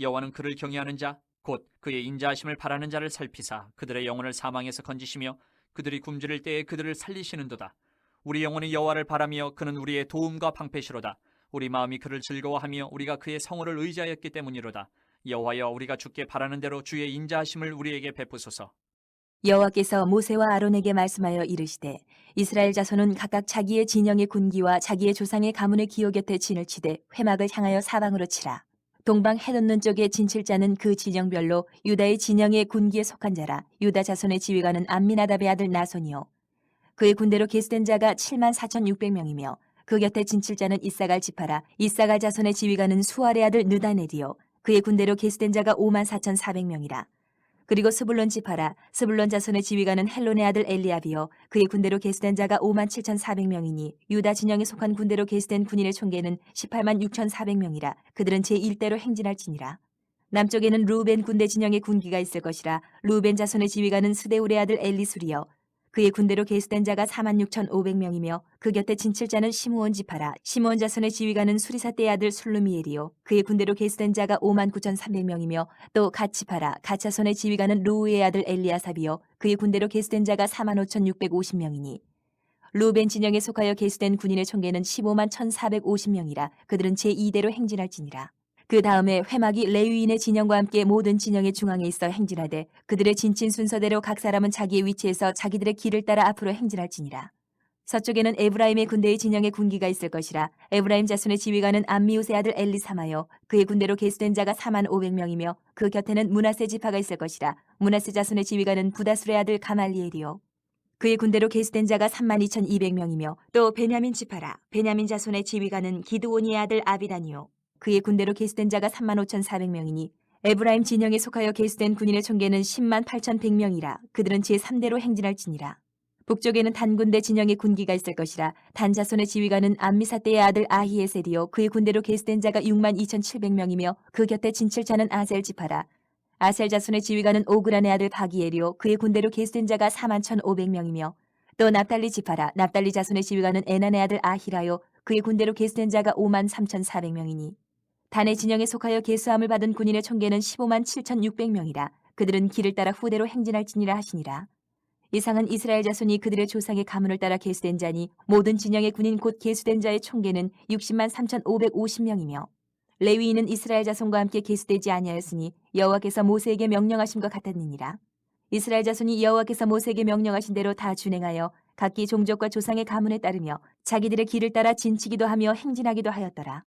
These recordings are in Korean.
여호와는 그를 경외하는 자 곧 그의 인자하심을 바라는 자를 살피사 그들의 영혼을 사망에서 건지시며 그들이 굶주릴 때에 그들을 살리시는도다. 우리 영혼이 여호와를 바라며 그는 우리의 도움과 방패시로다. 우리 마음이 그를 즐거워하며 우리가 그의 성호를 의지하였기 때문이로다. 여호와여 우리가 주께 바라는 대로 주의 인자하심을 우리에게 베푸소서. 여호와께서 모세와 아론에게 말씀하여 이르시되 이스라엘 자손은 각각 자기의 진영의 군기와 자기의 조상의 가문의 기호 곁에 진을 치되 회막을 향하여 사방으로 치라. 동방 해돋는 쪽의 진칠자는 그 진영별로 유다의 진영의 군기에 속한 자라. 유다 자손의 지휘관은 암미나답의 아들 나손이요. 그의 군대로 계수된 자가 7만 4,600명이며 그 곁에 진칠자는 이사갈 지파라. 이사갈 자손의 지휘관은 수알의 아들 느다넬이요. 그의 군대로 계수된 자가 5만 4,400명이라 그리고 스불론 지파라 스불론 자손의 지휘관은 헬론의 아들 엘리압이요. 그의 군대로 계수된 자가 5만 7,400명이니 유다 진영에 속한 군대로 계수된 군인의 총계는 18만 6,400명이라 그들은 제1대로 행진할지니라. 남쪽에는 루벤 군대 진영의 군기가 있을 것이라 루벤 자손의 지휘관은 스데울의 아들 엘리술이요 그의 군대로 계수된 자가 4만 6,500명이며 그 곁에 진칠자는 시므온 지파라. 시므온 자손의 지휘관은 수리사 때의 아들 술루미엘이요. 그의 군대로 계수된 자가 5만 9,300명이며 또 갓지파라. 갓자손의 지휘관은 루우의 아들 엘리아삽이요. 그의 군대로 계수된 자가 4만 5,650명이니 루벤 진영에 속하여 계수된 군인의 총계는 15만 1,450명이라 그들은 제2대로 행진할지니라 그 다음에 회막이 레위인의 진영과 함께 모든 진영의 중앙에 있어 행진하되 그들의 진친 순서대로 각 사람은 자기의 위치에서 자기들의 길을 따라 앞으로 행진할지니라. 서쪽에는 에브라임의 군대의 진영에 군기가 있을 것이라. 에브라임 자손의 지휘관은 암미우스의 아들 엘리사마요. 그의 군대로 계수된 자가 4만 500명이며 그 곁에는 문하세 지파가 있을 것이라. 문하세 자손의 지휘관은 부다술의 아들 가말리엘이요. 그의 군대로 계수된 자가 3만 2,200명이며 또 베냐민 지파라. 베냐민 자손의 지휘관은 기드온이의 아들 아비단이요 그의 군대로 계수된 자가 3만 5,400명이니 에브라임 진영에 속하여 계수된 군인의 총계는 10만 8,100명이라 그들은 제3대로 행진할지니라. 북쪽에는 단군대 진영의 군기가 있을 것이라 단 자손의 지휘관은 암미사 때의 아들 아히에셀이요 그의 군대로 계수된 자가 6만 2,700명이며 그 곁에 진칠자는 아셀 지파라. 아셀 자손의 지휘관은 오그란의 아들 바기엘이요 그의 군대로 계수된 자가 4만 1,500명이며 또 납달리 지파라. 납달리 자손의 지휘관은 에난의 아들 아히라요 그의 군대로 계수된 자가 5만 3,400명이니 단의 진영에 속하여 계수함을 받은 군인의 총계는 15만 7,600명이라 그들은 길을 따라 후대로 행진할지니라 하시니라. 이상은 이스라엘 자손이 그들의 조상의 가문을 따라 계수된 자니 모든 진영의 군인 곧 계수된 자의 총계는 60만 3,550명이며 레위인은 이스라엘 자손과 함께 계수되지 아니하였으니 여호와께서 모세에게 명령하심과 같았느니라. 이스라엘 자손이 여호와께서 모세에게 명령하신 대로 다 준행하여 각기 종족과 조상의 가문에 따르며 자기들의 길을 따라 진치기도 하며 행진하기도 하였더라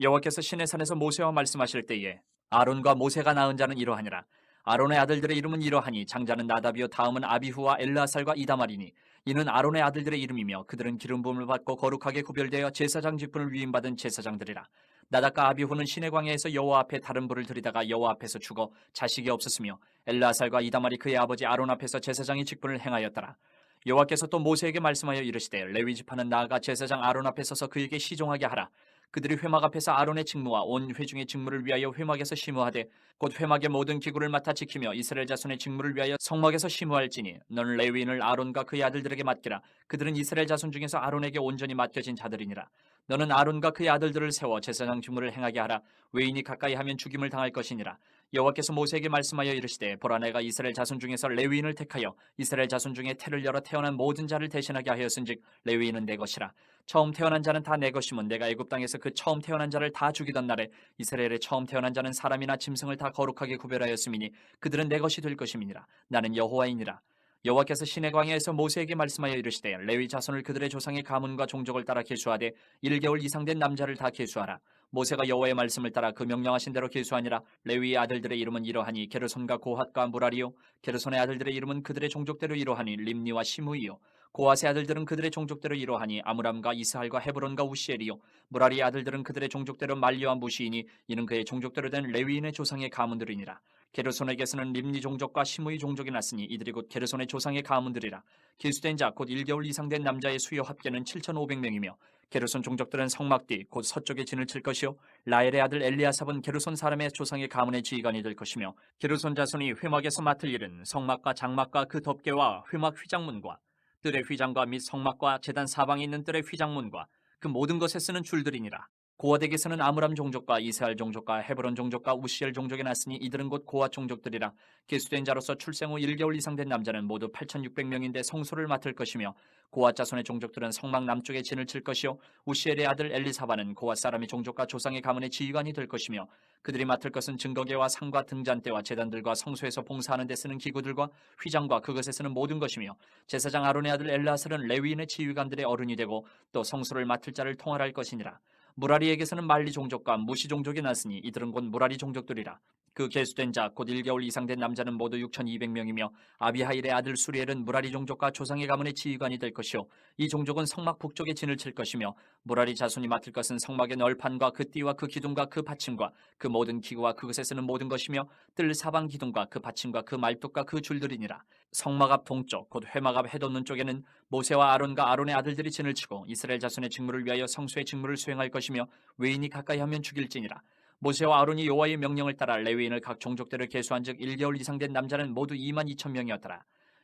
여호와께서 신의 산에서 모세와 말씀하실 때에 아론과 모세가 낳은 자는 이러하니라. 아론의 아들들의 이름은 이러하니 장자는 나답이요 다음은 아비후와 엘르아살과 이다말이니 이는 아론의 아들들의 이름이며 그들은 기름 부음을 받고 거룩하게 구별되어 제사장 직분을 위임받은 제사장들이라. 나답과 아비후는 시내 광야에서 여호와 앞에 다른 불을 들이다가 여호와 앞에서 죽어 자식이 없었으며 엘르아살과 이다말이 그의 아버지 아론 앞에서 제사장의 직분을 행하였더라. 여호와께서 또 모세에게 말씀하여 이르시되 레위 지파는 나아가 제사장 아론 앞에 서서 그에게 시종하게 하라 그들이 회막 앞에서 아론의 직무와 온 회중의 직무를 위하여 회막에서 심우하되 곧 회막의 모든 기구를 맡아 지키며 이스라엘 자손의 직무를 위하여 성막에서 심우할지니 너는 레위인을 아론과 그의 아들들에게 맡기라. 그들은 이스라엘 자손 중에서 아론에게 온전히 맡겨진 자들이니라. 너는 아론과 그의 아들들을 세워 제사장 직무를 행하게 하라. 외인이 가까이 하면 죽임을 당할 것이니라 여호와께서 모세에게 말씀하여 이르시되 보라 내가 이스라엘 자손 중에서 레위인을 택하여 이스라엘 자손 중에 태를 열어 태어난 모든 자를 대신하게 하였은즉 레위인은 내 것이라. 처음 태어난 자는 다 내 것이면 내가 애굽 땅에서 그 처음 태어난 자를 다 죽이던 날에 이스라엘의 처음 태어난 자는 사람이나 짐승을 다 거룩하게 구별하였음이니 그들은 내 것이 될 것임이니라. 나는 여호와이니라. 여호와께서 시내 광야에서 모세에게 말씀하여 이르시되 레위 자손을 그들의 조상의 가문과 종족을 따라 계수하되 1개월 이상 된 남자를 다 계수하라 모세가 여호와의 말씀을 따라 그 명령하신 대로 계수하니라. 레위의 아들들의 이름은 이러하니 게르손과 고핫과 무라리요. 게르손의 아들들의 이름은 그들의 종족대로 이러하니 림니와 시므이요. 고핫의 아들들은 그들의 종족대로 이러하니 아므람과 이스할과 헤브론과 우시엘이요. 무라리의 아들들은 그들의 종족대로 말리와 무시이니 이는 그의 종족대로 된 레위인의 조상의 가문들이니라 게르손에게서는 림니 종족과 시므이 종족이 났으니 이들이 곧 게르손의 조상의 가문들이라. 길수된 자 곧 1개월 이상 된 남자의 수요 합계는 7,500명이며 게르손 종족들은 성막뒤 곧 서쪽에 진을 칠 것이요 라엘의 아들 엘리아삽은 게르손 사람의 조상의 가문의 지휘관이 될 것이며 게르손 자손이 회막에서 맡을 일은 성막과 장막과 그 덮개와 회막 휘장문과 뜰의 휘장과 및 성막과 제단 사방에 있는 뜰의 휘장문과 그 모든 것에 쓰는 줄들이니라 고아덱에서는 아므람 종족과 이스라엘 종족과 헤브론 종족과 우시엘 종족이 났으니 이들은 곧 고아 종족들이라. 계수된 자로서 출생 후 1개월 이상 된 남자는 모두 8,600명인데 성소를 맡을 것이며 고아 자손의 종족들은 성막 남쪽에 진을 칠 것이요 우시엘의 아들 엘리사바는 고아 사람의 종족과 조상의 가문의 지휘관이 될 것이며 그들이 맡을 것은 증거계와 상과 등잔대와 제단들과 성소에서 봉사하는 데 쓰는 기구들과 휘장과 그것에 쓰는 모든 것이며 제사장 아론의 아들 엘라슬은 레위인의 지휘관들의 어른이 되고 또 성소를 맡을 자를 통할할 것이니라 무라리에게서는 말리 종족과 무시 종족이 났으니 이들은 곧 무라리 종족들이라. 그 계수된 자 곧 1개월 이상 된 남자는 모두 6,200명이며 아비하일의 아들 수리엘은 무라리 종족과 조상의 가문의 지휘관이 될 것이요. 이 종족은 성막 북쪽에 진을 칠 것이며 무라리 자손이 맡을 것은 성막의 널판과 그 띠와 그 기둥과 그 받침과 그 모든 기구와 그것에 쓰는 모든 것이며 뜰 사방 기둥과 그 받침과 그 말뚝과 그 줄들이니라. 성막 앞 동쪽 곧 회막 앞 해돋는 쪽에는 모세와 아론과 아론의 아들들이 진을 치고 이스라엘 자손의 직무를 위하여 성소의 직무를 수행할 것이며 외인이 가까이 하면 죽일지니라 모세와 아론이 여호와의 명령을 따라 레위인을 각 종족대로 계수한즉 1개월 이상 된 남자는 모두 2만 2천 명이었더라.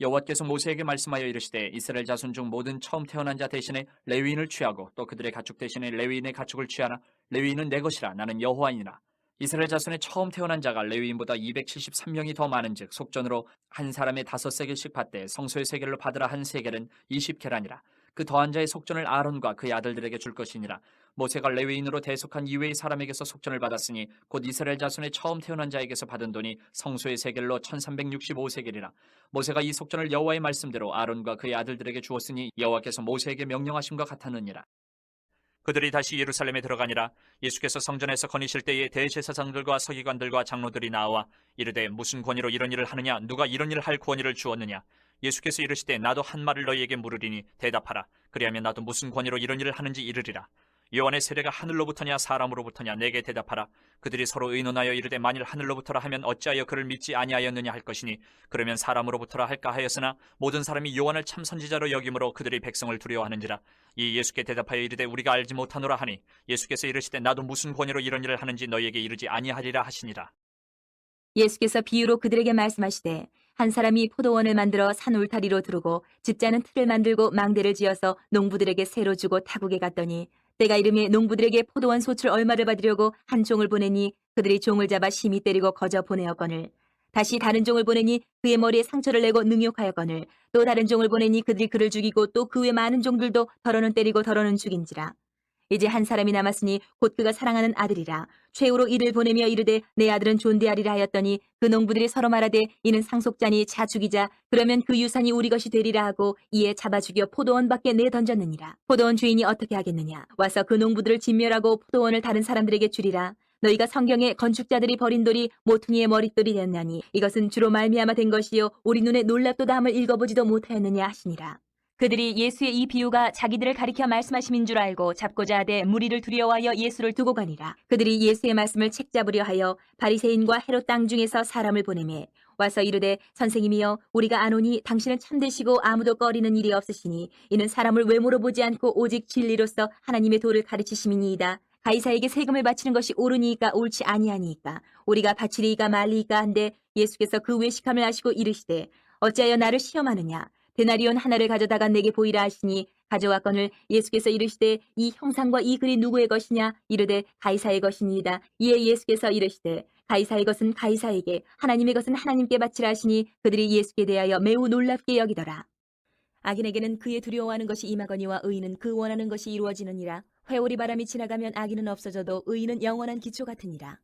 여호와께서 모세에게 말씀하여 이르시되 이스라엘 자손 중 모든 처음 태어난 자 대신에 레위인을 취하고 또 그들의 가축 대신에 레위인의 가축을 취하라 레위인은 내 것이라 나는 여호와이니라. 이스라엘 자손의 처음 태어난 자가 레위인보다 273명이 더 많은즉 속전으로 한 사람의 다섯 세겔씩 받되 성소의 세겔로 받으라 한 세겔은 20계란이라. 그 더한 자의 속전을 아론과 그의 아들들에게 줄 것이니라 모세가 레위인으로 대속한 이외의 사람에게서 속전을 받았으니 곧 이스라엘 자손의 처음 태어난 자에게서 받은 돈이 성소의 세겔로 1365세겔이라. 모세가 이 속전을 여호와의 말씀대로 아론과 그의 아들들에게 주었으니 여호와께서 모세에게 명령하심과 같았느니라. 그들이 다시 예루살렘에 들어가니라. 예수께서 성전에서 거니실 때에 대제사장들과 서기관들과 장로들이 나와 이르되 무슨 권위로 이런 일을 하느냐? 누가 이런 일을 할 권위를 주었느냐? 예수께서 이르시되 나도 한 말을 너희에게 물으리니 대답하라. 그리하면 나도 무슨 권위로 이런 일을 하는지 이르리라 요한의 세례가 하늘로부터냐 사람으로부터냐 내게 대답하라. 그들이 서로 의논하여 이르되 만일 하늘로부터라 하면 어찌하여 그를 믿지 아니하였느냐 할 것이니 그러면 사람으로부터라 할까 하였으나 모든 사람이 요한을 참 선지자로 여김으로 그들이 백성을 두려워하는지라. 이 예수께 대답하여 이르되 우리가 알지 못하노라 하니 예수께서 이르시되 나도 무슨 권위로 이런 일을 하는지 너희에게 이르지 아니하리라 하시니라. 예수께서 비유로 그들에게 말씀하시되 한 사람이 포도원을 만들어 산 울타리로 두르고 집자는 틀을 만들고 망대를 지어서 농부들에게 새로 주고 타국에 갔더니 때가 이름에 농부들에게 포도원 소출 얼마를 받으려고 한 종을 보내니 그들이 종을 잡아 심히 때리고 거저 보내었거늘. 다시 다른 종을 보내니 그의 머리에 상처를 내고 능욕하였거늘. 또 다른 종을 보내니 그들이 그를 죽이고 또 그 외 많은 종들도 덜어는 때리고 덜어는 죽인지라 이제 한 사람이 남았으니 곧 그가 사랑하는 아들이라. 최후로 이를 보내며 이르되 내 아들은 존대하리라 하였더니 그 농부들이 서로 말하되 이는 상속자니 자 죽이자 그러면 그 유산이 우리 것이 되리라 하고 이에 잡아 죽여 포도원 밖에 내 던졌느니라. 포도원 주인이 어떻게 하겠느냐? 와서 그 농부들을 진멸하고 포도원을 다른 사람들에게 주리라. 너희가 성경에 건축자들이 버린 돌이 모퉁이의 머릿돌이 되었나니 이것은 주로 말미암아 된 것이요 우리 눈에 놀랍도다 함을 읽어보지도 못하였느냐 하시니라 그들이 예수의 이 비유가 자기들을 가리켜 말씀하심인 줄 알고 잡고자 하되 무리를 두려워하여 예수를 두고 가니라. 그들이 예수의 말씀을 책잡으려 하여 바리새인과 헤롯 땅 중에서 사람을 보내매 와서 이르되 선생님이여 우리가 아노니 당신은 참되시고 아무도 꺼리는 일이 없으시니 이는 사람을 외모로 보지 않고 오직 진리로서 하나님의 도를 가르치심이니이다. 가이사에게 세금을 바치는 것이 옳으니까 옳지 아니하니까 우리가 바치리이까 말리이까 한데 예수께서 그 외식함을 하시고 이르시되 어찌하여 나를 시험하느냐 데나리온 하나를 가져다가 내게 보이라 하시니 가져왔거늘 예수께서 이르시되 이 형상과 이 글이 누구의 것이냐? 이르되 가이사의 것이니이다. 이에 예수께서 이르시되 가이사의 것은 가이사에게 하나님의 것은 하나님께 바치라 하시니 그들이 예수께 대하여 매우 놀랍게 여기더라. 악인에게는 그의 두려워하는 것이 임하거니와 의인은 그 원하는 것이 이루어지느니라. 회오리 바람이 지나가면 악인은 없어져도 의인은 영원한 기초 같으니라